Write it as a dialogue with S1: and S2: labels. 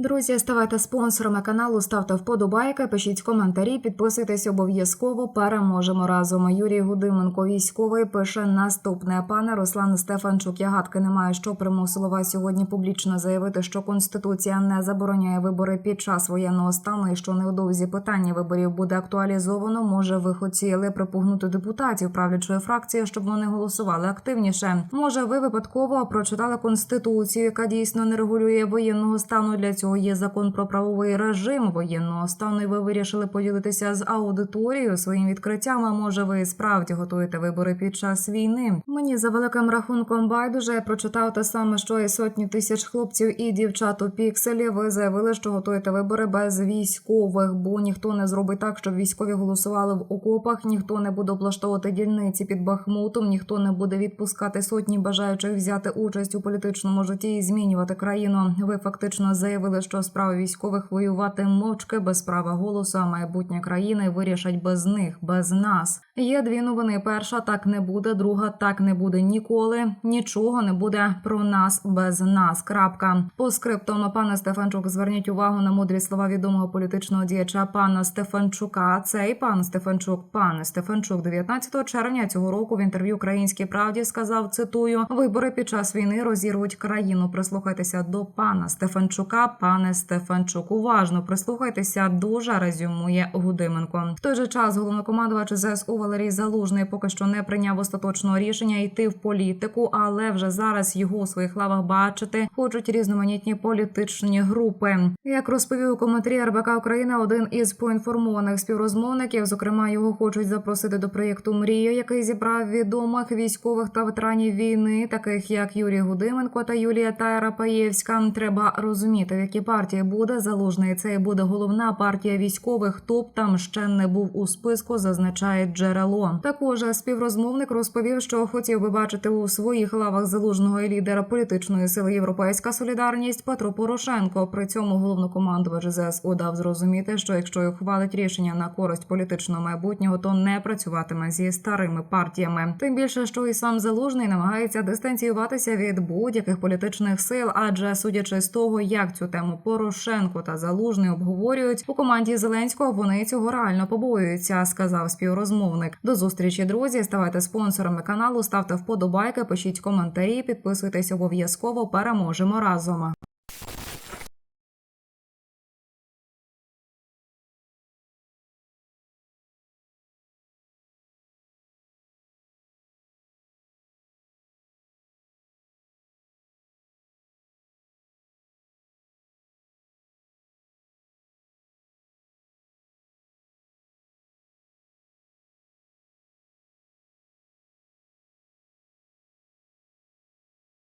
S1: Друзі, ставайте спонсорами каналу, ставте вподобайки, пишіть коментарі, підписуйтесь обов'язково. Переможемо разом. Юрій Гудименко, військовий, пише наступне. Пане Руслан Стефанчук, я гадки не маю, що примусило вас сьогодні публічно заявити, що конституція не забороняє вибори під час воєнного стану і що невдовзі питання виборів буде актуалізовано. Може, ви хотіли припугнути депутатів правлячої фракції, щоб вони голосували активніше. Може, ви випадково прочитали конституцію, яка дійсно не регулює воєнного стану. Для цього є закон про правовий режим воєнного стану. і Ви вирішили поділитися з аудиторією своїм відкриттям. А може, ви справді готуєте вибори під час війни? Мені за великим рахунком байдуже прочитав те саме, що і сотні тисяч хлопців і дівчат у пікселі. Ви заявили, що готуєте вибори без військових, бо ніхто не зробить так, щоб військові голосували в окопах. Ніхто не буде облаштовувати дільниці під Бахмутом, ніхто не буде відпускати сотні бажаючих взяти участь у політичному житті і змінювати країну. Ви фактично заявили, що справа військових воювати мовчки без права голосу, а майбутнє країни вирішать без них, без нас. Є дві новини. Перша так не буде, друга так не буде ніколи. Нічого не буде про нас без нас. Крапка по скриптому пане Стефанчук. Зверніть увагу на мудрі слова відомого політичного діяча пана Стефанчука. Цей пан Стефанчук, пане Стефанчук, 19 червня цього року в інтерв'ю Українській правді сказав: цитую: вибори під час війни розірвуть країну. Прислухайтеся до пана Стефанчука. Пане Стефанчук, уважно прислухайтеся. Дуже резюмує Гудименко. В той же час головнокомандувач ЗСУ Валерій Залужний поки що не прийняв остаточного рішення йти в політику, але вже зараз його у своїх лавах бачити хочуть різноманітні політичні групи. Як розповів у коментарі РБК Україна, один із поінформованих співрозмовників, зокрема, його хочуть запросити до проєкту Мрія, який зібрав відомих військових та ветеранів війни, таких як Юрій Гудименко та Юлія Тайра Паєвська. Треба розуміти, в якій партії буде залужний. Це і буде головна партія військових. Хто б там ще не був у списку, зазначає джерело. Також співрозмовник розповів, що хотів би бачити у своїх лавах залужного лідера політичної сили Європейська Солідарність Петро Порошенко. При цьому головнокомандувач ЗСУ дав зрозуміти, що якщо ухвалить рішення на користь політичного майбутнього, то не працюватиме зі старими партіями. Тим більше, що і сам залужний намагається дистанціюватися від будь-яких політичних сил, адже судячи з того, як цю тему Порошенко та Залужний обговорюють у команді Зеленського, вони цього реально побоюються, сказав співрозмовник. До зустрічі, друзі. Ставайте спонсорами каналу, ставте вподобайки, пишіть коментарі, підписуйтесь обов'язково. Переможемо разом.